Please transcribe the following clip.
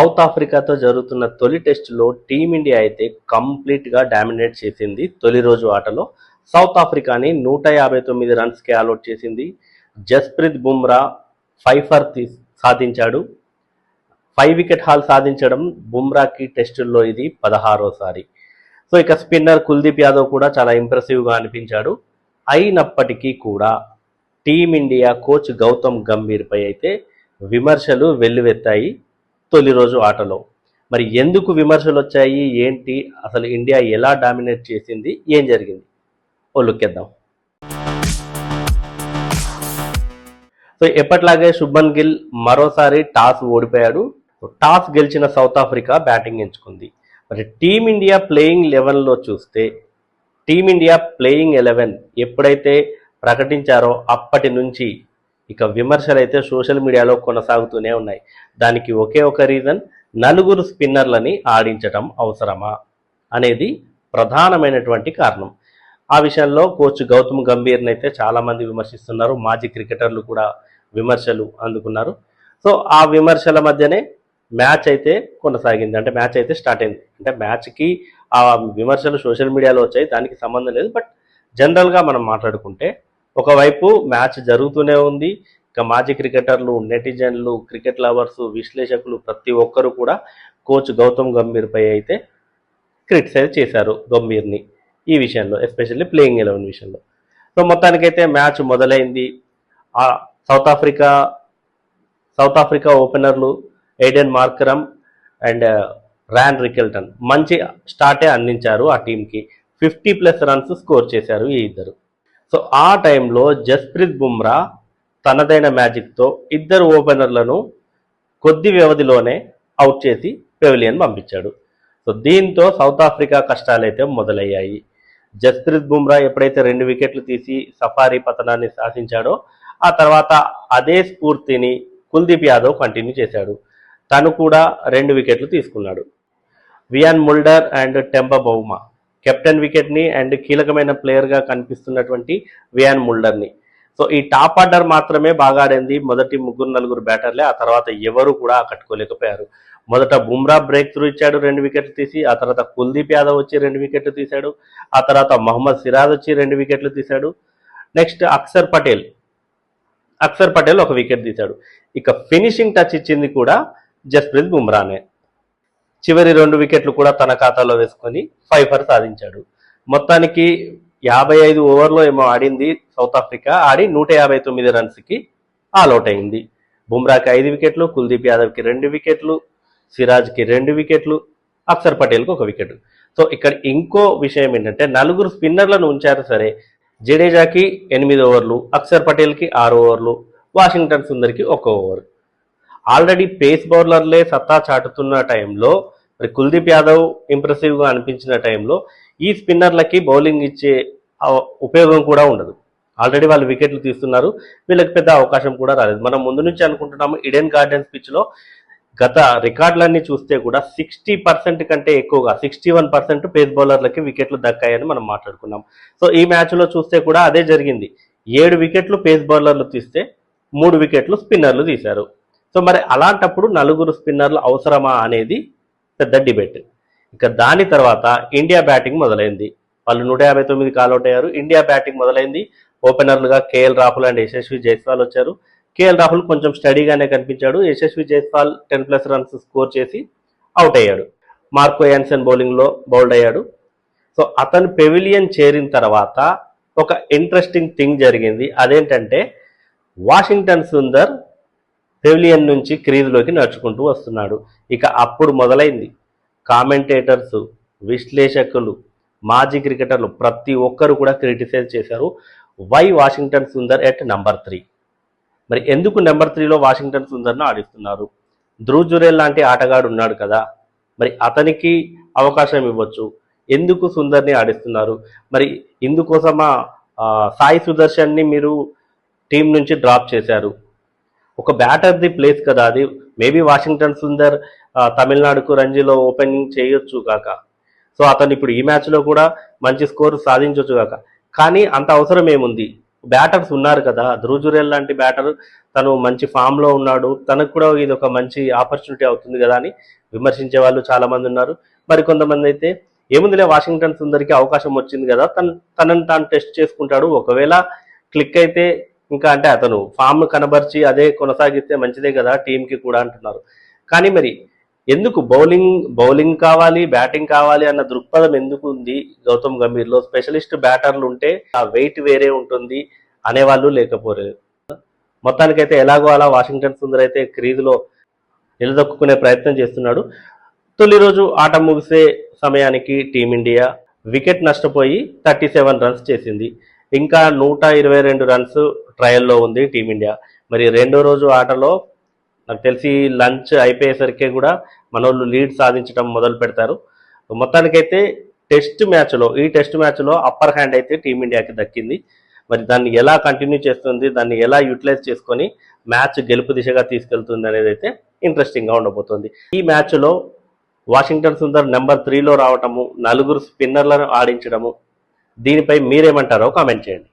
South ఆఫ్రికాతో జరుగుతున్న తొలి టెస్టులో టీమిండియా అయితే కంప్లీట్గా డామినేట్ చేసింది తొలి రోజు ఆటలో. సౌత్ ఆఫ్రికాని నూట యాభై తొమ్మిది రన్స్కి ఆల్అౌట్ చేసింది. జస్ప్రీత్ బుమ్రా ఫైవ్ ఫర్ తీ- సాధించాడు. ఫైవ్ వికెట్ హాల్ సాధించడం బుమ్రాకి టెస్టుల్లో ఇది పదహారోసారి. సో ఇక స్పిన్నర్ కుల్దీప్ యాదవ్ కూడా చాలా ఇంప్రెసివ్గా అనిపించాడు. అయినప్పటికీ కూడా టీమిండియా కోచ్ గౌతమ్ గంభీర్పై అయితే విమర్శలు వెల్లువెత్తాయి. తొలి రోజు ఆటలో. మరి ఎందుకు విమర్శలు వచ్చాయి? ఏంటి? అసలు ఇండియా ఎలా డామినేట్ చేసింది? ఏం జరిగింది? ఓ లుక్ ఇద్దాం సో ఎప్పట్లాగే శుభన్ గిల్ మరోసారి టాస్ ఓడిపోయాడు. టాస్ గెలిచిన సౌత్ ఆఫ్రికా బ్యాటింగ్ ఎంచుకుంది. మరి టీమిండియా ప్లేయింగ్ లెవెన్లో చూస్తే టీమిండియా ప్లేయింగ్ ఎలెవెన్ ఎప్పుడైతే ప్రకటించారో అప్పటి నుంచి ఇక విమర్శలు అయితే సోషల్ మీడియాలో కొనసాగుతూనే ఉన్నాయి. దానికి ఒకే ఒక రీజన్ నలుగురు స్పిన్నర్లని ఆడించటం అవసరమా అనేది ప్రధానమైనటువంటి కారణం. ఆ విషయంలో కోచ్ గౌతమ్ గంభీర్ని అయితే చాలామంది విమర్శిస్తున్నారు. మాజీ క్రికెటర్లు కూడా విమర్శలు అందుకున్నారు. సో ఆ విమర్శల మధ్యనే మ్యాచ్ అయితే కొనసాగింది. అంటే మ్యాచ్ అయితే స్టార్ట్ అయింది. అంటే మ్యాచ్కి ఆ విమర్శలు సోషల్ మీడియాలో వచ్చాయి. దానికి సంబంధం లేదు. బట్ జనరల్గా మనం మాట్లాడుకుంటే ఒకవైపు మ్యాచ్ జరుగుతూనే ఉంది. ఇక మాజీ క్రికెటర్లు నెటిజన్లు క్రికెట్ లవర్స్ విశ్లేషకులు ప్రతి ఒక్కరు కూడా కోచ్ గౌతమ్ గంభీర్పై అయితే క్రిటిసైజ్ చేశారు గంభీర్ని ఈ విషయంలో ఎస్పెషల్లీ ప్లేయింగ్ ఎలెవెన్ విషయంలో. సో మొత్తానికైతే మ్యాచ్ మొదలైంది. సౌత్ ఆఫ్రికా సౌత్ ఆఫ్రికా ఓపెనర్లు Aiden Markram and Ryan Rickelton మంచి స్టార్టే అందించారు ఆ టీంకి ఫిఫ్టీ ప్లస్ రన్స్ స్కోర్ చేశారు ఈ ఇద్దరు. సో ఆ టైంలో జస్ప్రీత్ బుమ్రా తనదైన మ్యాజిక్తో ఇద్దరు ఓపెనర్లను కొద్ది వ్యవధిలోనే అవుట్ చేసి పెవిలియన్ పంపించాడు. సో దీంతో సౌత్ ఆఫ్రికా కష్టాలైతే మొదలయ్యాయి. జస్ప్రీత్ బుమ్రా ఎప్పుడైతే రెండు వికెట్లు తీసి సఫారీ పతనాన్ని సాధించాడో ఆ తర్వాత అదే స్ఫూర్తిని కుల్దీప్ యాదవ్ కంటిన్యూ చేశాడు. తను కూడా రెండు వికెట్లు తీసుకున్నాడు. Wiaan Mulder and Temba Bavuma. Captain వికెట్ని and కీలకమైన ప్లేయర్గా కనిపిస్తున్నటువంటి వియాన్ ముల్డర్ని. సో ఈ టాప్ ఆర్డర్ మాత్రమే బాగా ఆడింది. మొదటి ముగ్గురు నలుగురు బ్యాటర్లే. ఆ తర్వాత ఎవరు కూడా కట్టుకోలేకపోయారు మొదట బుమ్రా బ్రేక్ త్రూ ఇచ్చాడు రెండు వికెట్లు తీసి. ఆ తర్వాత కుల్దీప్ యాదవ్ వచ్చి రెండు వికెట్లు తీశాడు. ఆ తర్వాత మహమ్మద్ సిరాజ్ వచ్చి రెండు వికెట్లు తీశాడు. నెక్స్ట్ అక్సర్ పటేల్. అక్సర్ పటేల్ ఒక వికెట్ తీశాడు. ఇక ఫినిషింగ్ టచ్ ఇచ్చింది కూడా జస్ప్రీత్ బుమ్రానే. చివరి రెండు వికెట్లు కూడా తన ఖాతాలో వేసుకొని ఫైవ్ ఫర్ సాధించాడు. మొత్తానికి యాభై ఐదు ఓవర్లో ఏమో ఆడింది సౌత్ ఆఫ్రికా. ఆడి నూట యాభై తొమ్మిది రన్స్కి ఆల్అౌట్ అయింది. బుమ్రాకి ఐదు వికెట్లు కుల్దీప్ యాదవ్కి రెండు వికెట్లు సిరాజ్కి రెండు వికెట్లు అక్షర్ పటేల్కి ఒక వికెట్. సో ఇక్కడ ఇంకో విషయం ఏంటంటే నలుగురు స్పిన్నర్లను ఉంచారు సరే. జడేజాకి ఎనిమిది ఓవర్లు అక్షర్ పటేల్కి ఆరు ఓవర్లు వాషింగ్టన్ సుందర్కి ఒక ఓవర్. ఆల్రెడీ పేస్ బౌలర్లే సత్తా చాటుతున్న టైంలో మరి కుల్దీప్ యాదవ్ ఇంప్రెసివ్గా అనిపించిన టైంలో ఈ స్పిన్నర్లకి బౌలింగ్ ఇచ్చే ఉపయోగం కూడా ఉండదు. ఆల్రెడీ వాళ్ళు వికెట్లు తీస్తున్నారు వీళ్ళకి పెద్ద అవకాశం కూడా రాలేదు. మనం ముందు నుంచి అనుకుంటున్నాము ఇడెన్ గార్డెన్స్ పిచ్లో గత రికార్డులన్నీ చూస్తే కూడా సిక్స్టీ పర్సెంట్ కంటే ఎక్కువగా సిక్స్టీ వన్ పర్సెంట్ పేస్ బౌలర్లకి వికెట్లు దక్కాయని మనం మాట్లాడుకున్నాం. సో ఈ మ్యాచ్లో చూస్తే కూడా అదే జరిగింది. ఏడు వికెట్లు పేస్ బౌలర్లు తీస్తే మూడు వికెట్లు స్పిన్నర్లు తీశారు. సో మరి అలాంటప్పుడు నలుగురు స్పిన్నర్లు అవసరమా అనేది పెద్ద డిబేట్. ఇక దాని తర్వాత ఇండియా బ్యాటింగ్ మొదలైంది. వాళ్ళు నూట యాభై తొమ్మిది కాల్అౌట్ అయ్యారు. ఇండియా బ్యాటింగ్ మొదలైంది. ఓపెనర్లుగా కేఎల్ రాహుల్ అండ్ యశస్వి జైస్వాల్ వచ్చారు. కేఎల్ రాహుల్ కొంచెం స్టడీగానే కనిపించాడు. Yashasvi Jaiswal ten plus runs score చేసి అవుట్ అయ్యాడు. మార్కో యాన్సన్ బౌలింగ్లో బౌల్డ్ అయ్యాడు. సో అతను పెవిలియన్ చేరిన తర్వాత ఒక ఇంట్రెస్టింగ్ థింగ్ జరిగింది. అదేంటంటే వాషింగ్టన్ సుందర్ పెవిలియన్ నుంచి క్రీజులోకి నడుచుకుంటూ వస్తున్నాడు. ఇక అప్పుడు మొదలైంది. కామెంటేటర్స్ విశ్లేషకులు మాజీ క్రికెటర్లు ప్రతి ఒక్కరు కూడా క్రిటిసైజ్ చేశారు. Why Washington Sundar at number three? మరి ఎందుకు నెంబర్ త్రీలో వాషింగ్టన్ సుందర్ను ఆడిస్తున్నారు? ధ్రువ్ జురేల్ లాంటి ఆటగాడు ఉన్నాడు కదా. మరి అతనికి అవకాశం ఇవ్వచ్చు. ఎందుకు సుందర్ని ఆడిస్తున్నారు? మరి ఇందుకోసమా సాయి సుదర్శన్ని మీరు టీం నుంచి డ్రాప్ చేశారు. ఒక బ్యాటర్ ది ప్లేస్ కదా అది. మేబీ వాషింగ్టన్ సుందర్ తమిళనాడుకు రంజీలో ఓపెనింగ్ చేయొచ్చు కాక సో అతను ఇప్పుడు ఈ మ్యాచ్లో కూడా మంచి స్కోర్ సాధించవచ్చు కాక కానీ అంత అవసరం ఏముంది? బ్యాటర్స్ ఉన్నారు కదా. ధ్రుజురేల్ లాంటి బ్యాటర్ తను మంచి ఫామ్లో ఉన్నాడు. తనకు కూడా ఇది ఒక మంచి ఆపర్చునిటీ అవుతుంది కదా అని విమర్శించే వాళ్ళు చాలామంది ఉన్నారు. మరి కొంతమంది అయితే ఏముందిలే వాషింగ్టన్ సుందరికి అవకాశం వచ్చింది కదా. తను తనని తాను టెస్ట్ చేసుకుంటాడు. ఒకవేళ క్లిక్ అయితే ఇంకా అంటే అతను ఫామ్ కనబరిచి అదే కొనసాగిస్తే మంచిదే కదా టీంకి కూడా అంటున్నారు. కానీ మరి ఎందుకు బౌలింగ్ బౌలింగ్ కావాలి బ్యాటింగ్ కావాలి అన్న దృక్పథం ఎందుకు ఉంది? గౌతమ్ గంభీర్లో స్పెషలిస్ట్ బ్యాటర్లు ఉంటే ఆ వెయిట్ వేరే ఉంటుంది అనేవాళ్ళు లేకపోలేదు మొత్తానికైతే ఎలాగో అలా వాషింగ్టన్ సుందర్ అయితే క్రీజులో నిలదొక్కునే ప్రయత్నం చేస్తున్నాడు. తొలి రోజు ఆట ముగిసే సమయానికి టీమిండియా వికెట్ నష్టపోయి థర్టీ సెవెన్ రన్స్ చేసింది. ఇంకా నూట ఇరవై రెండు రన్స్ ట్రయల్లో ఉంది టీమిండియా మరి రెండో రోజు ఆటలో నాకు తెలిసి లంచ్ అయిపోయేసరికి కూడా మనోళ్ళు లీడ్ సాధించడం మొదలు పెడతారు. మొత్తానికైతే టెస్ట్ మ్యాచ్లో ఈ టెస్ట్ మ్యాచ్లో అప్పర్ హ్యాండ్ అయితే టీమిండియాకి దక్కింది. మరి దాన్ని ఎలా కంటిన్యూ చేస్తుంది దాన్ని ఎలా యూటిలైజ్ చేసుకొని మ్యాచ్ గెలుపు దిశగా తీసుకెళ్తుంది అనేది అయితే ఇంట్రెస్టింగ్గా ఉండబోతుంది. ఈ మ్యాచ్లో వాషింగ్టన్ సుందర్ నెంబర్ త్రీలో రావటము నలుగురు స్పిన్నర్లను ఆడించడము దీనిపై మీరేమంటారో కామెంట్ చేయండి.